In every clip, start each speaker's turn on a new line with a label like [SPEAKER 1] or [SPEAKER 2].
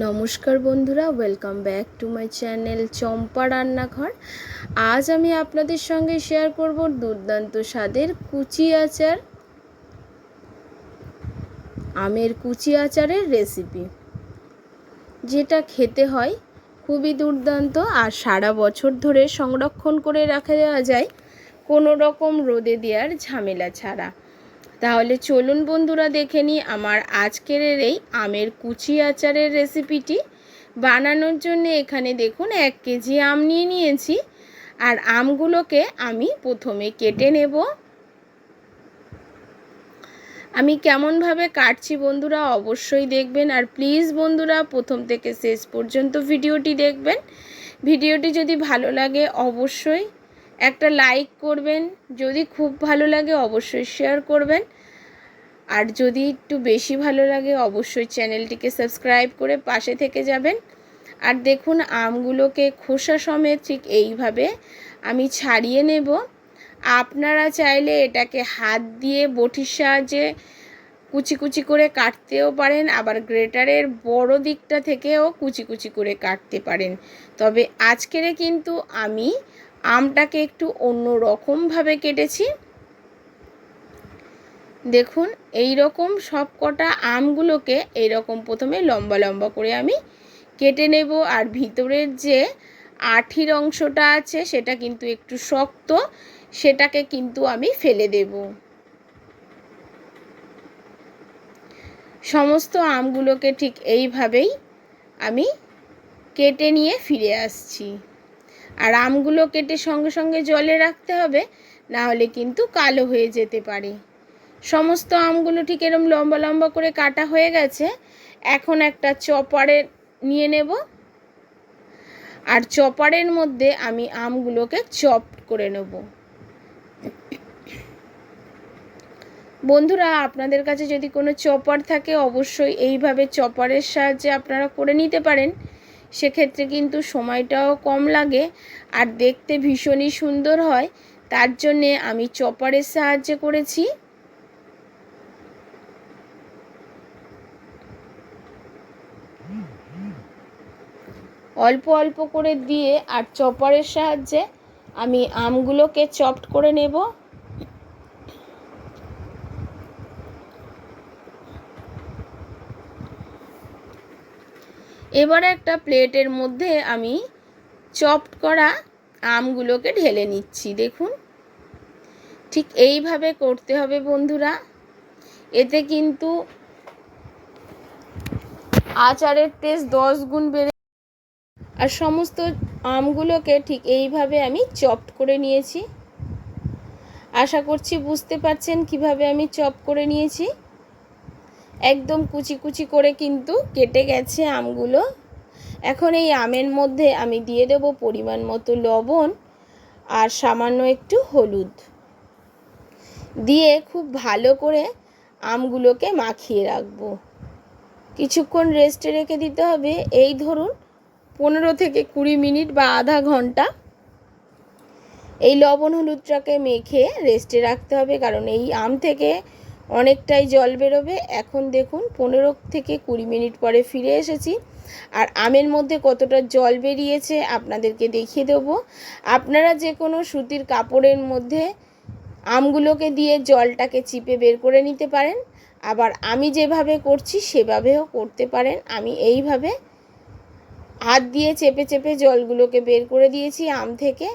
[SPEAKER 1] নমস্কার বন্ধুরা welcome back to my channel Champa রান্নাঘর। আজ আমি আপনাদের সঙ্গে শেয়ার করব দুর্দান্ত স্বাদের কুচি আচার, আমের কুচি আচারের রেসিপি যেটা খেতে হয় খুবই দুর্দান্ত আর সারা বছর ধরে সংরক্ষণ করে রাখা দেওয়া যায়, কোনো রকম রোদে দেওয়ার ঝামেলা ছাড়া। তাহলে চলুন বন্ধুরা দেখে নিই আমার আজকের এই আমের কুচি আচারের রেসিপিটি। বানানোর জন্য এখানে দেখুন এক কেজি আম নিয়ে নিয়েছি। আর আমগুলোকে আমি প্রথমে কেটে নেব। আমি কেমনভাবে কাটছি বন্ধুরা অবশ্যই দেখবেন। আর প্লিজ বন্ধুরা প্রথম থেকে শেষ পর্যন্ত ভিডিওটি দেখবেন। ভিডিওটি যদি ভালো লাগে অবশ্যই একটা লাইক করবেন, যদি খুব ভালো লাগে অবশ্যই শেয়ার করবেন। আর যদি একটু বেশি ভালো লাগে, অবশ্যই চ্যানেলটিকে সাবস্ক্রাইব করে পাশে থেকে যাবেন। আর দেখুন, আমগুলোকে খোসা সমেত ঠিক এইভাবে আমি ছাড়িয়ে নেব। আপনারা চাইলে এটাকে হাত দিয়ে বটির সাহায্যে কুচি কুচি করে কাটতেও পারেন, আবার গ্রেটারের বড় দিকটা থেকেও কুচি কুচি করে কাটতে পারেন। তবে আজকেরে কিন্তু আমি আমটাকে একটু অন্য রকমভাবে কেটেছি। দেখুন এই রকম সব কটা আমগুলোকে এই রকম প্রথমে লম্বা লম্বা করে আমি কেটে নেব। আর ভিতরের যে আঠির অংশটা আছে, সেটা কিন্তু একটু শক্ত, সেটাকে কিন্তু আমি ফেলে দেব। সমস্ত আমগুলোকে ঠিক এইভাবেই আমি কেটে নিয়ে ফিরে আসছি। আর আমগুলো কেটে সঙ্গে সঙ্গে জলে রাখতে হবে না হলে কিন্তু কালো হয়ে যেতে পারে। সমস্ত আমগুলো ঠিক এরম লম্বা লম্বা করে কাটা হয়ে গেছে, এখন একটা চপারে নিয়ে নেব। আর চপারের মধ্যে আমি আমগুলোকে চপ করে নেব। বন্ধুরা, আপনাদের কাছে যদি কোনো চপার থাকে, অবশ্যই এইভাবে চপারের সাহায্যে আপনারা করে নিতে পারেন। সেক্ষেত্রে কিন্তু সময়টাও কম লাগে আর দেখতে ভীষণই সুন্দর হয়। তার জন্যে আমি চপারের সাহায্যে করেছি। অল্প অল্প করে দিয়ে আর চপারের সাহায্যে আমি আমগুলোকে চপড করে নেব। এবার একটা প্লেটের মধ্যে আমি চপড করা আমগুলোকে ঢেলে নিচ্ছি, দেখুন। ঠিক এইভাবে করতে হবে বন্ধুরা। এতে কিন্তু আচারের টেস্ট দশ গুণ বেড়ে আর সমস্ত আমগুলোকে ঠিক এইভাবে আমি চপড করে নিয়েছি। আশা করছি বুঝতে পারছেন কীভাবে আমি চপ করে নিয়েছি। একদম কুচি কুচি করে কিন্তু কেটে গেছে আমগুলো। এখন এই আমের মধ্যে আমি দিয়ে দেব পরিমাণ মতো লবণ আর সামান্য একটু হলুদ। দিয়ে খুব ভালো করে আমগুলোকে মাখিয়ে রাখব। কিছুক্ষণ রেস্টে রেখে দিতে হবে। এই ধরুন পনেরো থেকে কুড়ি মিনিট বা আধা ঘণ্টা। এই লবণ হলুদটাকে মেখে রেস্টে রাখতে হবে কারণ এই আম থেকে অনেকটাই জল বেরোবে। এখন দেখুন, পনেরো থেকে কুড়ি মিনিট পরে ফিরে এসেছি। আর আমের মধ্যে কতটা জল বেরিয়েছে আপনাদেরকে দেখিয়ে দেবো। আপনারা যে কোনো সুতির কাপড়ের মধ্যে আমগুলোকে দিয়ে জলটাকে চিপে বের করে নিতে পারেন। আবার আমি যেভাবে করছি সেভাবেও করতে পারেন। আমি এইভাবে হাত দিয়ে চেপে চেপে জলগুলোকে বের করে দিয়েছি আম থেকে।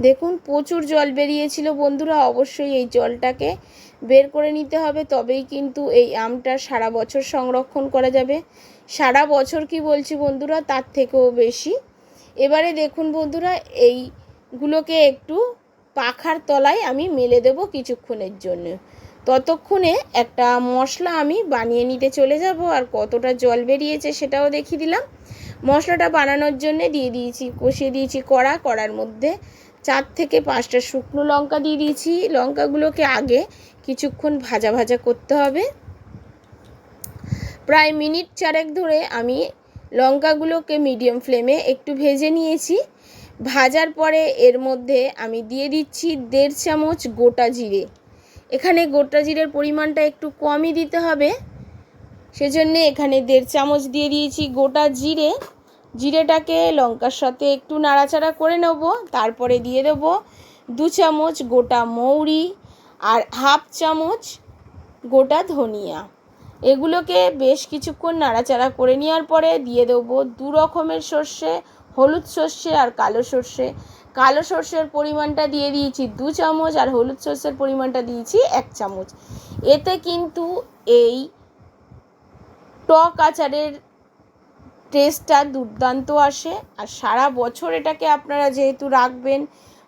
[SPEAKER 1] দেখুন, প্রচুর জল বেরিয়েছিল। বন্ধুরা, অবশ্যই এই জলটাকে বের করে নিতে হবে, তবেই কিন্তু এই আমটা সারা বছর সংরক্ষণ করা যাবে। সারা বছর কি বলছি বন্ধুরা? তার থেকেও বেশি। এবারে দেখুন বন্ধুরা, এইগুলোকে একটু পাখার তলায় আমি মেলে দেব কিছুক্ষণের জন্য। ততক্ষণে একটা মশলা আমি বানিয়ে নিতে চলে যাব, আর কতটা জল বেরিয়েছে সেটাও দেখিয়ে দিলাম। মশলাটা বানানোর জন্য দিয়ে দিয়েছি, কষিয়ে দিয়েছি কড়া, কড়ার মধ্যে চার থেকে পাঁচটা শুকনো লঙ্কা দিয়ে দিয়েছি। লঙ্কাগুলোকে আগে কিছুক্ষণ ভাজা ভাজা করতে হবে। প্রায় মিনিট চারেক ধরে আমি লঙ্কাগুলোকে মিডিয়াম ফ্লেমে একটু ভেজে নিয়েছি। ভাজার পরে এর মধ্যে আমি দিয়ে দিচ্ছি দেড় চামচ গোটা জিরে। এখানে গোটা জিরের পরিমাণটা একটু কমই দিতে হবে। সেজন্যে এখানে দেড় চামচ দিয়ে দিয়েছি গোটা জিরে। জিরেটাকে লঙ্কার সাথে একটু নাড়াচাড়া করে নেব। তারপরে দিয়ে দেব দু চামচ গোটা মৌরি। আর হাফ চামচ গোটা ধনিয়া। এগুলোকে বেশ কিছুক্ষণ নাড়াচাড়া করে নেওয়ার পরে দিয়ে দেবো দু রকমের সর্ষে, হলুদ সর্ষে আর কালো সর্ষে। কালো সর্ষের পরিমাণটা দিয়ে দিয়েছি দু চামচ আর হলুদ সর্ষের পরিমাণটা দিয়েছি এক চামচ। এতে কিন্তু এই টক আচারের টেস্টটা দুর্দান্ত আসে আর সারা বছর এটাকে আপনারা যেহেতু রাখবেন,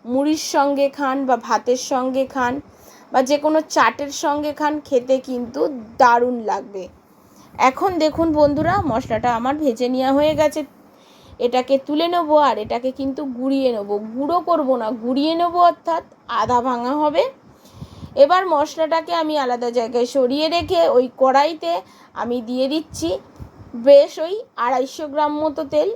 [SPEAKER 1] মুড়ির সঙ্গে খান বা ভাতের সঙ্গে খান বা যে কোনো চাটের সঙ্গে খান, খেতে কিন্তু দারুণ লাগবে। এখন দেখুন বন্ধুরা, মশলাটা আমার ভেজে নেওয়া হয়ে গেছে। এটাকে তুলে নেব আর এটাকে কিন্তু গুঁড়িয়ে নেব। গুঁড়ো করব না, গুঁড়িয়ে নেব অর্থাৎ আধা ভাঙা হবে। এবার মশলাটাকে আমি আলাদা জায়গায় সরিয়ে রেখে ওই কড়াইতে আমি দিয়ে দিচ্ছি বেশ ওই আড়াইশো গ্রাম মতো তেল।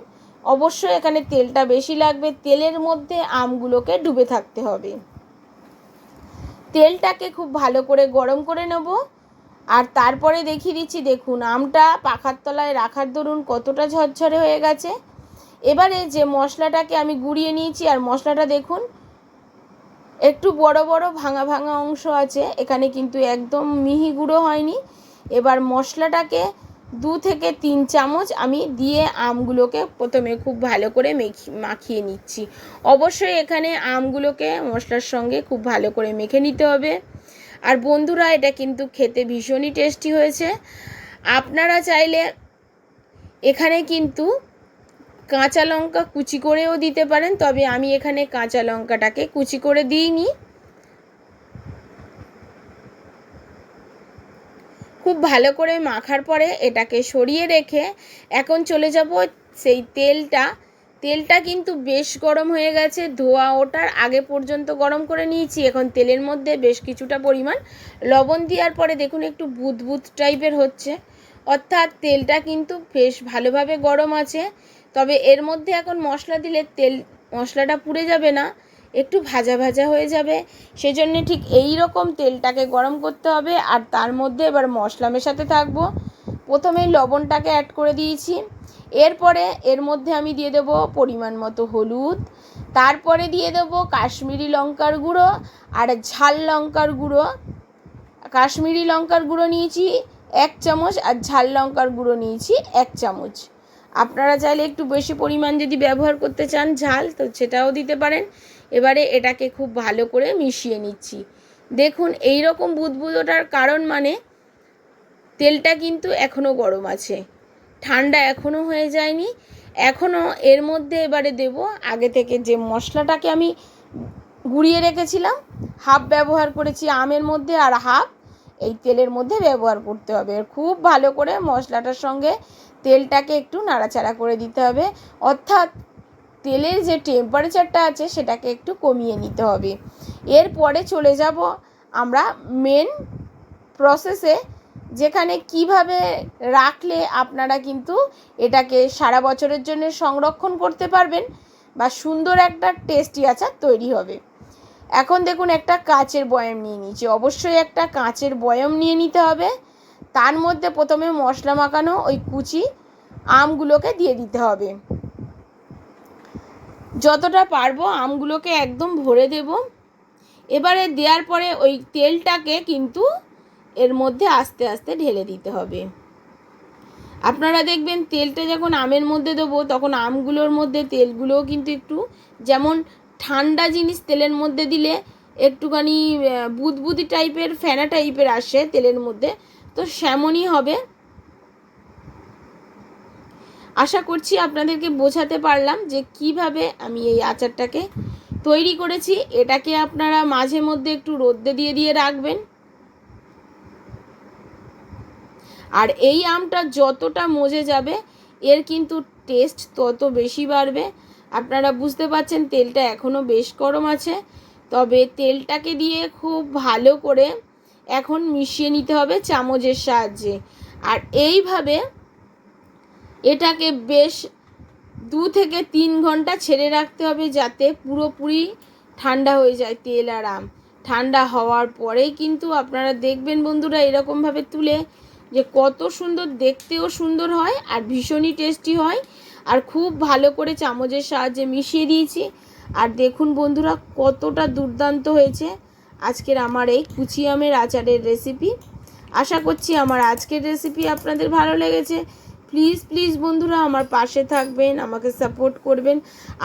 [SPEAKER 1] অবশ্যই এখানে তেলটা বেশি লাগবে, তেলের মধ্যে আমগুলোকে ডুবে থাকতে হবে। তেলটাকে খুব ভালো করে গরম করে নেব। আর তারপরে দেখিয়ে দিচ্ছি, দেখুন, আমটা পাখার তলায় রাখার দরুন কতটা ঝরঝরে হয়ে গেছে। এবারে যে মশলাটাকে আমি গুঁড়িয়ে নিয়েছি, আর মশলাটা দেখুন, একটু বড় বড় ভাঙা ভাঙা অংশ আছে, এখানে কিন্তু একদম মিহি গুঁড়ো হয়নি। এবার মশলাটাকে দু থেকে তিন চামচ আমি দিয়ে আমগুলোকে প্রথমে খুব ভালো করে মেখি, মাখিয়ে নিচ্ছি। অবশ্যই এখানে আমগুলোকে মশলার সঙ্গে খুব ভালো করে মেখে নিতে হবে। আর বন্ধুরা, এটা কিন্তু খেতে ভীষণই টেস্টি হয়েছে। আপনারা চাইলে এখানে কিন্তু কাঁচা লঙ্কা কুচি করেও দিতে পারেন, তবে আমি এখানে কাঁচা লঙ্কাটাকে কুচি করে দিইনি। খুব ভালো করে মাখার পরে এটাকে সরিয়ে রেখে এখন চলে যাব সেই তেলটা। তেলটা কিন্তু বেশ গরম হয়ে গেছে, ধোয়া ওঠার আগে পর্যন্ত গরম করে নিয়েছি। এখন তেলের মধ্যে বেশ কিছুটা পরিমাণ লবণ দেওয়ার পরে দেখুন একটু বুদবুদ টাইপের হচ্ছে। অর্থাৎ তেলটা কিন্তু বেশ ভালোভাবে গরম আছে, তবে এর মধ্যে এখন মশলা দিলে তেল মশলাটা পুড়ে যাবে না। একটু ভাজা ভাজা হয়ে যাবে। সেজন্য ঠিক এই রকম তেলটাকে গরম করতে হবে আর তার মধ্যে এবার মশলা মেশাতে থাকব। প্রথমেই লবণটাকে অ্যাড করে দিয়েছি। এরপরে এর মধ্যে আমি দিয়ে দেবো পরিমাণ মতো হলুদ। তারপরে দিয়ে দেবো কাশ্মীরি লঙ্কার গুঁড়ো আর ঝাল লঙ্কার গুঁড়ো। কাশ্মীরি লঙ্কার গুঁড়ো নিয়েছি এক চামচ আর ঝাল লঙ্কার গুঁড়ো নিয়েছি এক চামচ। আপনারা চাইলে একটু বেশি পরিমাণ যদি ব্যবহার করতে চান ঝাল, তো সেটাও দিতে পারেন। এবারে এটাকে খুব ভালো করে মিশিয়ে নিচ্ছি। দেখুন এই রকম বুদবুদোটার কারণ মানে তেলটা কিন্তু এখনও গরম আছে। ঠান্ডা এখনও হয়ে যায়নি। এখনও এর মধ্যে এবারে দেব আগে থেকে যে মশলাটাকে আমি গুঁড়িয়ে রেখেছিলাম, হাফ ব্যবহার করেছি আমের মধ্যে আর হাফ এই তেলের মধ্যে ব্যবহার করতে হবে। খুব ভালো করে মশলাটার সঙ্গে তেলটাকে একটু নাড়াচাড়া করে দিতে হবে। অর্থাৎ তেলের যে টেম্পারেচারটা আছে, সেটাকে একটু কমিয়ে নিতে হবে। এরপরে চলে যাব আমরা মেন প্রসেসে যেখানে কীভাবে রাখলে আপনারা কিন্তু এটাকে সারা বছরের জন্য সংরক্ষণ করতে পারবেন বা সুন্দর একটা টেস্টি আচার তৈরি হবে। এখন দেখুন একটা কাচের বয়াম নিয়ে নিয়েছি। অবশ্যই একটা কাঁচের বয়াম নিয়ে নিতে হবে। তার মধ্যে প্রথমে মশলা মাখানো, ওই কুচি আমগুলোকে দিয়ে দিতে হবে। যতটা পারব আমগুলোকে একদম ভরে দেব। এবারে দেওয়ার পরে ওই তেলটাকে কিন্তু এর মধ্যে আস্তে আস্তে ঢেলে দিতে হবে। আপনারা দেখবেন তেলটা যখন আমের মধ্যে দেবো, তখন আমগুলোর মধ্যে তেলগুলোও কিন্তু একটু যেমন ঠান্ডা জিনিস তেলের মধ্যে দিলে একটুখানি বুদবুদি টাইপের, ফেনা টাইপের আসে তেলের মধ্যে। তো সেমনই হবে। আশা করছি আপনাদেরকে বোঝাতে পারলাম যে কীভাবে আমি এই আচারটাকে তৈরি করেছি। এটাকে আপনারা মাঝে মধ্যে একটু রোদ্দে দিয়ে দিয়ে রাখবেন। আর এই আমটা যতটা মজে যাবে, এর কিন্তু টেস্ট তত বেশি বাড়বে। আপনারা বুঝতে পারছেন তেলটা এখনও বেশ গরম আছে। তবে তেলটাকে দিয়ে খুব ভালো করে এখন মিশিয়ে নিতে হবে চামচের সাহায্যে। আর এইভাবে এটাকে বেশ দু থেকে তিন ঘণ্টা ছেড়ে রাখতে হবে যাতে পুরোপুরি ঠান্ডা হয়ে যায় তেল আর আম। ঠান্ডা হওয়ার পরেই কিন্তু আপনারা দেখবেন বন্ধুরা এরকমভাবে তুলে যে কত সুন্দর দেখতেও সুন্দর হয় আর ভীষণই টেস্টি হয়। আর খুব ভালো করে চামচের সাহায্যে মিশিয়ে দিয়েছি। আর দেখুন বন্ধুরা, কতটা দুর্দান্ত হয়েছে আজকের আমার এই কুচি আমের আচারের রেসিপি আশা করছি আমার আজকের রেসিপি আপনাদের ভালো লেগেছে। প্লিজ প্লিজ বন্ধুরা, আমার পাশে থাকবেন, আমাকে সাপোর্ট করবেন।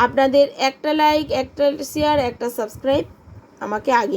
[SPEAKER 1] আপনাদের একটা লাইক একটা শেয়ার একটা সাবস্ক্রাইব আমাকে আগে